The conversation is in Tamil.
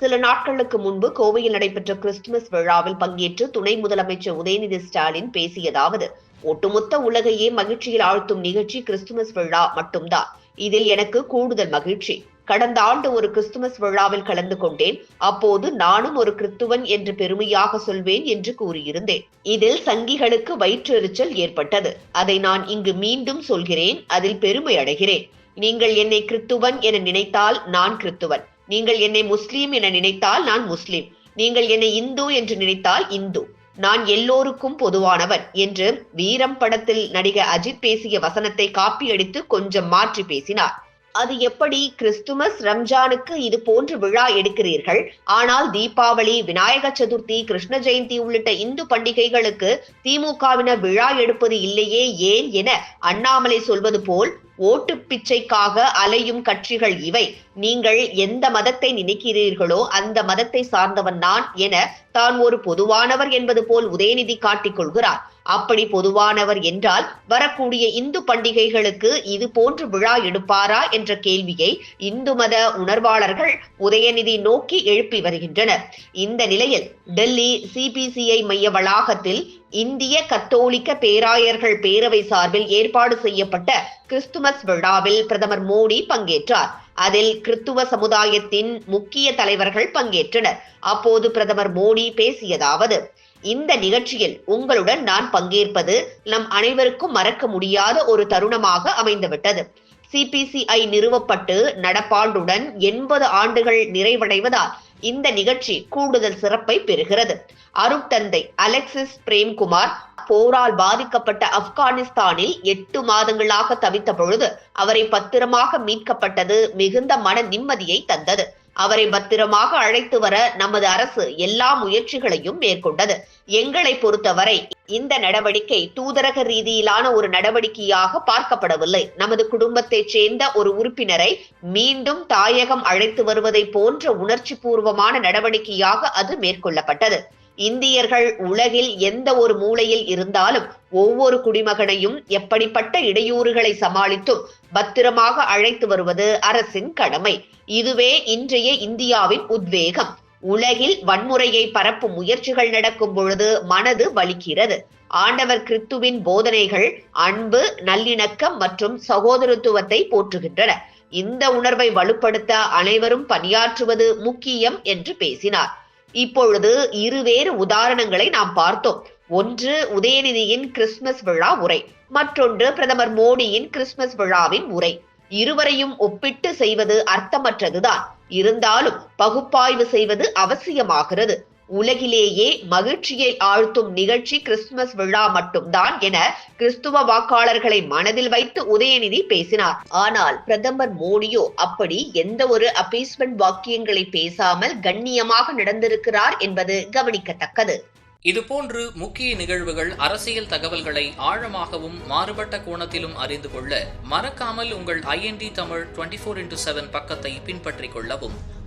சில நாட்களுக்கு முன்பு கோவையில் நடைபெற்ற கிறிஸ்துமஸ் விழாவில் பங்கேற்று துணை முதலமைச்சர் உதயநிதி ஸ்டாலின் பேசியதாவது ஒட்டுமொத்த உலகையே மகிழ்ச்சியில் ஆழ்த்தும் நிகழ்ச்சி கிறிஸ்துமஸ் விழா மட்டும்தான். இதில் எனக்கு கூடுதல் மகிழ்ச்சி. கடந்த ஆண்டு ஒரு கிறிஸ்துமஸ் விழாவில் கலந்து கொண்டேன். அப்போது நானும் ஒரு கிறிஸ்துவன் என்று பெருமையாக சொல்வேன் என்று கூறியிருந்தேன். இதில் சங்கிகளுக்கு வயிற்றெரிச்சல் ஏற்பட்டது. அதை நான் இங்கு மீண்டும் சொல்கிறேன். அதில் பெருமை அடைகிறேன். நீங்கள் என்னை கிறித்துவன் என நினைத்தால் நான் கிறித்துவன் நீங்கள் என்னை முஸ்லீம் என நினைத்தால் நான் முஸ்லீம். நீங்கள் என்னை இந்து என்று நினைத்தால் இந்து. நான் எல்லோருக்கும் பொதுவானவன் என்று வீரம் படத்தில் நடிகர் அஜித் பேசிய வசனத்தை காப்பியடித்து கொஞ்சம் மாற்றி பேசினார். அது எப்படி கிறிஸ்துமஸ் ரம்ஜானுக்கு இது போன்று விழா எடுக்கிறீர்கள்? ஆனால் தீபாவளி விநாயக சதுர்த்தி கிருஷ்ண ஜெயந்தி உள்ளிட்ட இந்து பண்டிகைகளுக்கு திமுகவினர் விழா எடுப்பது இல்லையே ஏன் என அண்ணாமலை சொல்வது போல் ஓட்டு பிச்சைக்காக அலையும் கட்சிகள் இவை. நீங்கள் எந்த மதத்தை நினைக்கிறீர்களோ அந்த மதத்தை சார்ந்தவன் நான் என தான் ஒரு பொதுவானவர் என்பது போல் உதயநிதி காட்டிக் கொள்கிறார். அப்படி பொதுவானவர் என்றால் வரக்கூடிய இந்து பண்டிகைகளுக்கு இது போன்று விழா எடுப்பாரா என்ற கேள்வியை இந்து மத உணர்வாளர்கள் உதயநிதி நோக்கி எழுப்பி வருகின்றனர். இந்த நிலையில் டெல்லி சிபிசிஐ மைய வளாகத்தில் இந்திய கத்தோலிக்க பேராயர்கள் பேரவை சார்பில் ஏற்பாடு செய்யப்பட்ட கிறிஸ்துமஸ் விழாவில் பிரதமர் மோடி பங்கேற்றார். அதில் கிறித்துவ சமுதாயத்தின் முக்கிய தலைவர்கள் பங்கேற்றனர். அப்போது பிரதமர் மோடி பேசியதாவது இந்த நிகழ்ச்சியில் உங்களுடன் நான் பங்கேற்பது நம் அனைவருக்கும் மறக்க முடியாத ஒரு தருணமாக அமைந்துவிட்டது. சிபிசிஐ நிறுவப்பட்டு நடப்பாண்டுடன் எண்பது ஆண்டுகள் நிறைவடைவதால் இந்த நிகழ்ச்சி கூடுதல் சிறப்பை பெறுகிறது. அருட்தந்தை அலெக்சிஸ் பிரேம்குமார் போரால் பாதிக்கப்பட்ட ஆப்கானிஸ்தானில் எட்டு மாதங்களாக தவித்த பொழுது அவரை பத்திரமாக மீட்கப்பட்டது மிகுந்த மன நிம்மதியை தந்தது. அவரை பத்திரமாக அழைத்து வர நமது அரசு எல்லா முயற்சிகளையும் மேற்கொண்டது. எங்களை பொறுத்தவரை இந்த நடவடிக்கை தூதரக ரீதியிலான ஒரு நடவடிக்கையாக பார்க்கப்படவில்லை. நமது குடும்பத்தைச் சேர்ந்த ஒரு உறுப்பினரை மீண்டும் தாயகம் அழைத்து வருவதை போன்ற உணர்ச்சி பூர்வமான நடவடிக்கையாக அது மேற்கொள்ளப்பட்டது. இந்தியர்கள் உலகில் எந்த ஒரு மூலையில் இருந்தாலும் ஒவ்வொரு குடிமகனையும் எப்படிப்பட்ட இடையூறுகளை சமாளித்தும் பத்திரமாக அழைத்து வருவது அரசின் கடமை. இதுவே இன்றைய இந்தியாவின் உத்வேகம். உலகில் வன்முறையை பரப்பும் முயற்சிகள் நடக்கும் பொழுது மனது வலிக்கிறது. ஆண்டவர் கிறித்துவின் போதனைகள் அன்பு நல்லிணக்கம் மற்றும் சகோதரத்துவத்தை போற்றுகின்றன. இந்த உணர்வை வலுப்படுத்த அனைவரும் பணியாற்றுவது முக்கியம் என்று பேசினார். இப்பொழுது இருவேறு உதாரணங்களை நாம் பார்த்தோம். ஒன்று உதயநிதியின் கிறிஸ்துமஸ் விழா உரை மற்றொன்று பிரதமர் மோடியின் கிறிஸ்துமஸ் விழாவின் உரை. இருவரையும் ஒப்பிட்டு செய்வது அர்த்தமற்றதுதான். இருந்தாலும் பகுப்பாய்வு செய்வது அவசியமாகிறது. உலகிலேயே மகிழ்ச்சியை ஆழ்த்தும் நிகழ்ச்சி கிறிஸ்துமஸ் விழா மட்டும்தான் என கிறிஸ்துவ வாக்காளர்களை மனதில் வைத்து உதயநிதி பேசினார். ஆனால் பிரதமர் மோடியோ அப்படி எந்த ஒரு அப்பீஸ்மெண்ட் வாக்கியங்களை பேசாமல் கண்ணியமாக நடந்திருக்கிறார் என்பது கவனிக்கத்தக்கது. இதுபோன்று முக்கிய நிகழ்வுகள் அரசியல் தகவல்களை ஆழமாகவும் மாறுபட்ட கோணத்திலும் அறிந்து கொள்ள மறக்காமல் உங்கள் IND Tamil twenty four into seven பக்கத்தை பின்பற்றிக் கொள்ளவும்.